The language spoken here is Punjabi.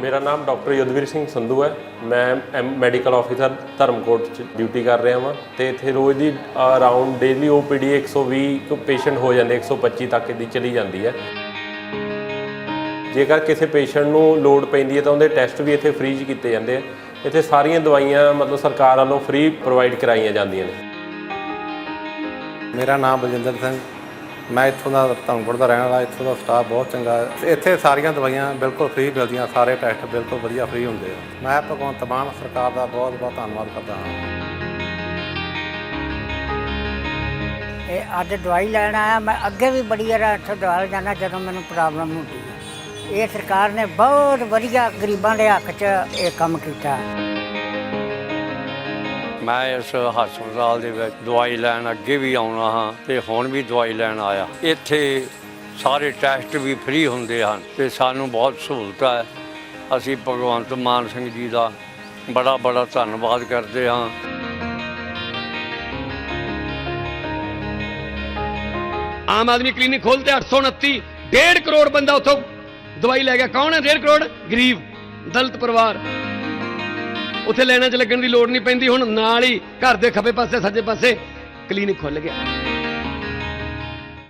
ਮੇਰਾ ਨਾਮ ਡਾਕਟਰ ਯੁੱਧਵੀਰ ਸਿੰਘ ਸੰਧੂ ਹੈ। ਮੈਂ ਮੈਡੀਕਲ ਆਫੀਸਰ ਧਰਮਕੋਟ ਚ ਡਿਊਟੀ ਕਰ ਰਿਹਾ ਹਾਂ ਤੇ ਇੱਥੇ ਰੋਜ਼ ਦੀ ਅਰਾਊਂਡ ਡੇਲੀ ਓਪੀਡੀ 120 ਕੁ ਪੇਸ਼ੈਂਟ ਹੋ ਜਾਂਦੇ 125 ਤੱਕ ਦੀ ਚਲੀ ਜਾਂਦੀ ਹੈ। ਜੇਕਰ ਕਿਸੇ ਪੇਸ਼ੈਂਟ ਨੂੰ ਲੋਡ ਪੈਂਦੀ ਹੈ ਤਾਂ ਉਹਦੇ ਟੈਸਟ ਵੀ ਇੱਥੇ ਫ੍ਰੀ 'ਚ ਕੀਤੇ ਜਾਂਦੇ ਆ। ਇੱਥੇ ਸਾਰੀਆਂ ਦਵਾਈਆਂ ਮਤਲਬ ਸਰਕਾਰ ਵੱਲੋਂ ਫ੍ਰੀ ਪ੍ਰੋਵਾਈਡ ਕਰਾਈਆਂ ਜਾਂਦੀਆਂ ਨੇ। ਮੇਰਾ ਨਾਮ ਬਲਜਿੰਦਰ ਸਿੰਘ ਮੈਂ ਇੱਥੋਂ ਦਾ ਧਰਮਪੁਰ ਦਾ ਰਹਿਣ ਵਾਲਾ, ਇੱਥੋਂ ਦਾ ਸਟਾਫ ਬਹੁਤ ਚੰਗਾ ਹੈ। ਇੱਥੇ ਸਾਰੀਆਂ ਦਵਾਈਆਂ ਬਿਲਕੁਲ ਫ੍ਰੀ ਮਿਲਦੀਆਂ, ਸਾਰੇ ਟੈਸਟ ਬਿਲਕੁਲ ਵਧੀਆ ਫ੍ਰੀ ਹੁੰਦੇ ਆ। ਮੈਂ ਭਗਵੰਤ ਮਾਨ ਸਰਕਾਰ ਦਾ ਬਹੁਤ ਬਹੁਤ ਧੰਨਵਾਦ ਕਰਦਾ ਹਾਂ। ਇਹ ਅੱਜ ਦਵਾਈ ਲੈਣ ਆਇਆ, ਮੈਂ ਅੱਗੇ ਵੀ ਬੜੀ ਵਾਰ ਇੱਥੇ ਦਵਾਈ ਜਾਣਾ ਜਦੋਂ ਮੈਨੂੰ ਪ੍ਰੋਬਲਮ ਹੁੰਦੀ ਇਹ ਸਰਕਾਰ ਨੇ ਬਹੁਤ ਵਧੀਆ ਗਰੀਬਾਂ ਦੇ ਹੱਕ 'ਚ ਇਹ ਕੰਮ ਕੀਤਾ। ਮੈਂ ਇਸ ਹਸਪਤਾਲ ਦੇ ਵਿੱਚ ਦਵਾਈ ਲੈਣ ਅੱਗੇ ਵੀ ਆਉਣਾ ਹਾਂ ਤੇ ਹੁਣ ਵੀ ਦਵਾਈ ਲੈਣ ਆਇਆ। ਇੱਥੇ ਸਾਰੇ ਟੈਸਟ ਵੀ ਫ੍ਰੀ ਹੁੰਦੇ ਹਨ ਤੇ ਸਾਨੂੰ ਬਹੁਤ ਸਹੂਲਤ ਹੈ। ਅਸੀਂ ਭਗਵੰਤ ਮਾਨ ਸਿੰਘ ਜੀ ਦਾ ਬੜਾ ਬੜਾ ਧੰਨਵਾਦ ਕਰਦੇ ਹਾਂ। ਆਮ ਆਦਮੀ ਕਲੀਨਿਕ ਖੋਲ੍ਹਤੇ 829 1.5 ਕਰੋੜ ਬੰਦਾ ਉੱਥੋਂ ਦਵਾਈ ਲੈ ਗਿਆ। ਕੌਣ ਹੈ 1.5 ਕਰੋੜ? ਗਰੀਬ, ਦਲਤ ਪਰਿਵਾਰ। ਉੱਥੇ ਲਾਈਨਾਂ 'ਚ ਲੱਗਣ ਦੀ ਲੋੜ ਨਹੀਂ ਪੈਂਦੀ। ਹੁਣ ਨਾਲ ਹੀ ਘਰ ਦੇ ਖੱਬੇ ਪਾਸੇ, ਸੱਜੇ ਪਾਸੇ ਕਲੀਨਿਕ ਖੁੱਲ ਗਿਆ।